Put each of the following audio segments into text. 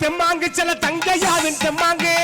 தெம்மாங்கு சில தங்கையாவின் தெம்மாங்கு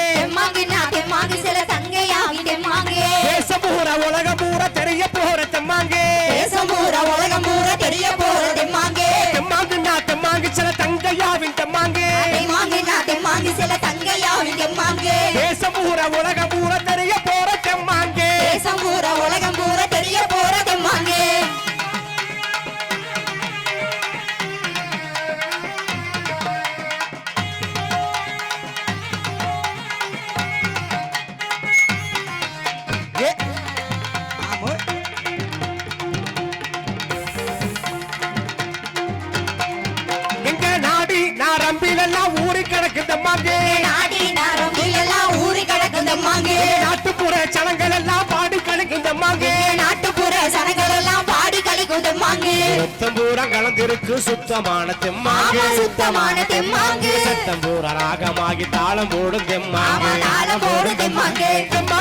ஊறி கிடக்கு தெம்மாங்கு நாடி நாரம் எல்லாம் ஊறி கிடக்கும் தெம்மாங்கு நாட்டுப்புற சனங்கள் எல்லாம் பாடி கிடக்கு தெம்மாங்கு நாட்டுப்புற சனங்கள் எல்லாம் பாடி கழிக்கும் தெம்மாங்கு ரத்தம் பூரா கலந்திருக்கு சுத்தமான தெம்மாங்கு. சுத்தமான தெம்மாங்கு. சத்தம் பூரா ராகமாகி தாளம் போடும் தெம்மாங்கு. தாளம் போடு தெம்மாங்கு. தெம்மாங்குண்ணா,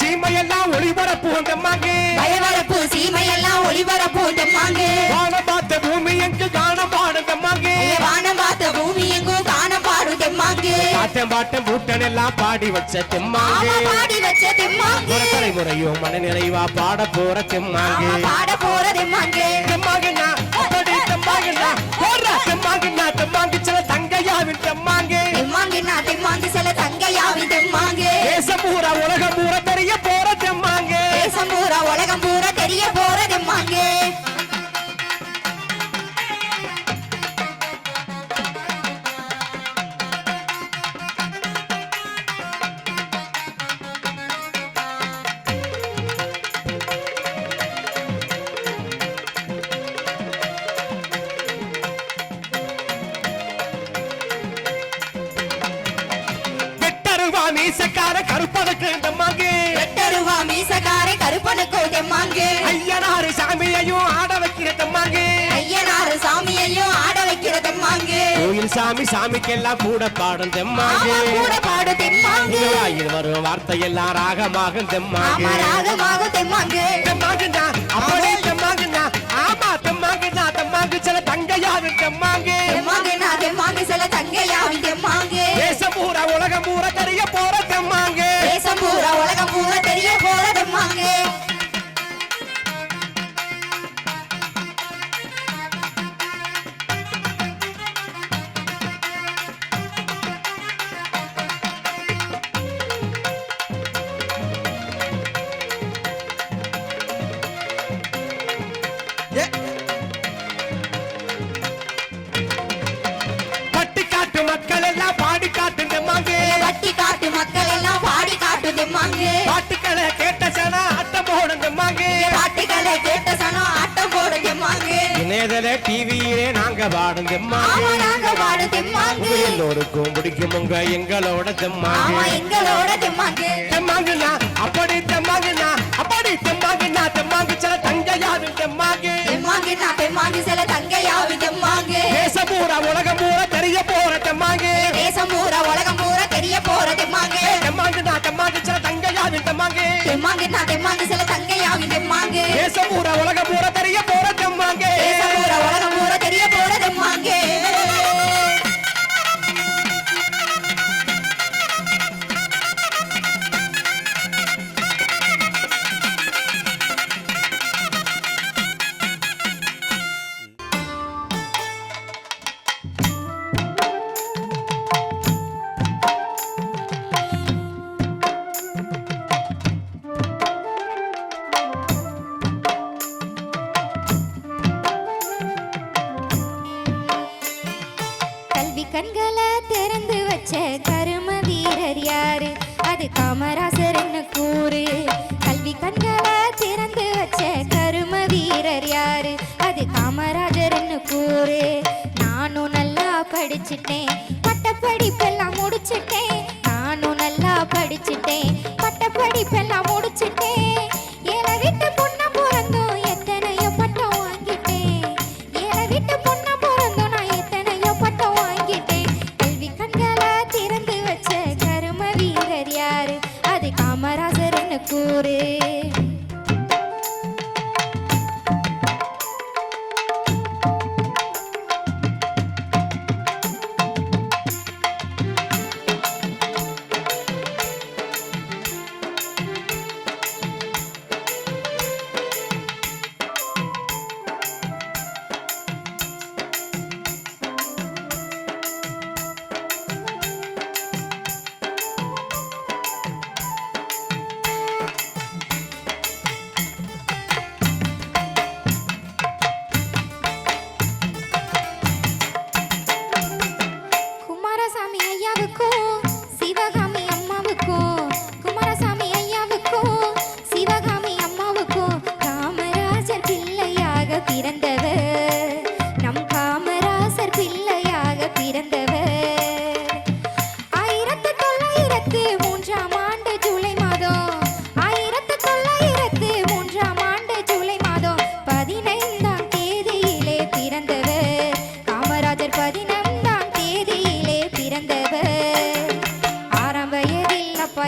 சீமையெல்லாம் ஒளிபரப்பு தெம்மாங்கு. பயவரப்பு சீமையெல்லாம் ஒளிபரப்பு தெம்மாங்கு வானம் பார்த்த பூமி எங்கு காண பாடும் தெம்மாங்கு. வானம் பார்த்த பூமி எங்கும் காண பாடு தெம்மாங்கு பாட்டம் பாட்டம் பூட்டன் எல்லாம் பாடி வச்ச தெம்மாங்கு. பாடி வச்ச தெம்மாங்கு. ஒரு தலைமுறையும் மன நிறைவா பாட போற தெம்மாங்கு. பாட போற தெம்மாங்கு. தெம்மாங்குண்ணா, அப்படி தெம்மாங்குண்ணா, போடுறா தெம்மாங்குண்ணா, தெம்மாங்கு சில தங்கையாவின் தெம்மாங்கு. தெம்மாங்கு நான் தெம்மாங்கு சில தங்கையாவி தெம்மாங்கு. தேசம் பூரா உலகம் மீசக்கார கருப்பதற்கு தெம்மாங்கு எட்டருவா மீசக்கார கருப்பனுக்கோ தெம்மாங்கு ஐயனாறு சாமியையும் ஆட வைக்கிற தெம்மாங்கு ஐயனாரு சாமியையும் ஆட வைக்கிற தெம்மாங்கு கோயில் சாமி சாமிக்கெல்லாம் கூட பாடும் தெம்மாங்கு கூட பாடு தெம்மாங்கு வாயில் வரும் வார்த்தையெல்லாம் ராகமாகும் தெம்மாங்கு ராகமாக தெம்மாங்கு தெம்மாங்குண்ணா அப்படி தெம்மாங்குண்ணா ஆமா தெம்மாங்குண்ணா தெம்மாங்கு சில தங்கையாவின் தெம்மாங்கு தெம்மாங்கு நான் தெம்மாங்கு சில தங்கையாவி தெம்மாங்கு பூரா உலகம் தெரிய போற கேட்ட சனம் ஆட்டம் போடு தெம்மாங்கு இணையதள டிவியிலே நாங்க பாடும் ஆமா தெம்மாங்கு நாங்க பாடு தெம்மாங்கு எல்லோருக்கும் பிடிக்கும் உங்க எங்களோட தெம்மாங்கு. எங்களோட தெம்மாங்கு. தெம்மாங்குண்ணா அப்படி தெம்மாங்குண்ணா அப்படி தெம்மாங்குண்ணா தெம்மாங்கு சில தங்கையாவின் தெம்மாங்கு. தெம்மாங்கு நான் தெம்மாங்கு சில தங்கையாவி தெம்மாங்கு. தேசம் பூரா உலகம் பூரா தெரிய போற தெம்மாங்கு. தேசம் பூரா உலகம் பூரா தெரிய போற தெம்மாங்கு. தெம்மாங்குண்ணா தெம்மாங்கு சில தங்கையாவின் தெம்மாங்கு. உலகம் பூரா పట్టపడి పెళ్ళ మూడు చిట్టే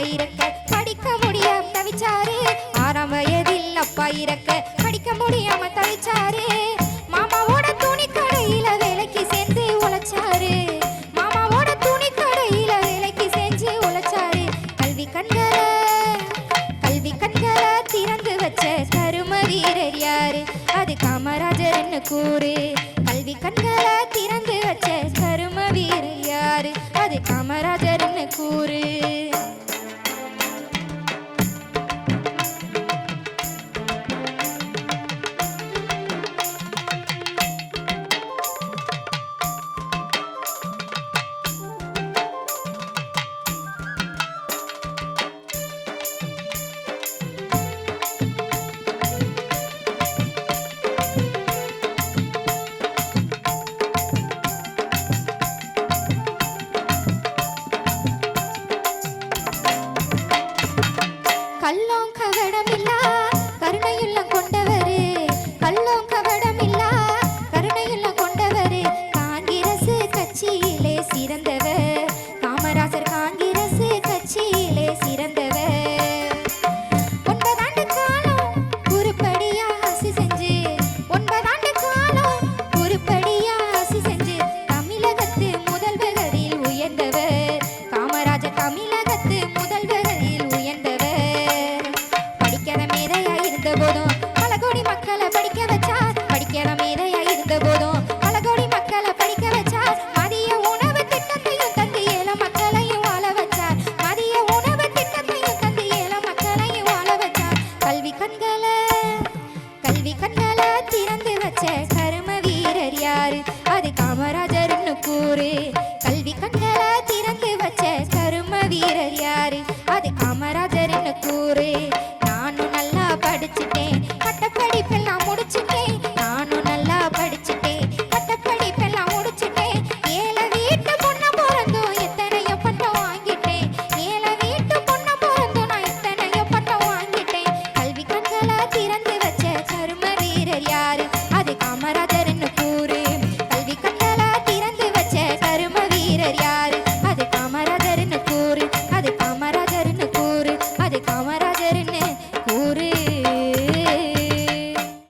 இறக்க படிக்க முடியாம தவிச்சாரு. ஆறாம் வயதில் அப்பா இறக்க படிக்க முடியாம தவிச்சாரு. மாமாவோட துணி கடையில வேலைக்கு சேர்ந்து உழைச்சாரு. மாமாவோட துணி கடையில வேலைக்கு செஞ்சு உழைச்சாரு. கல்வி கண்கள கல்வி கண்கள திறந்து வச்ச கரும வீரர் யாரு அது காமராஜர்னு கூறு. கல்வி கண்கள திறந்து வச்ச கரும வீரர் யாரு அது காமராஜர்னு கூறு. রে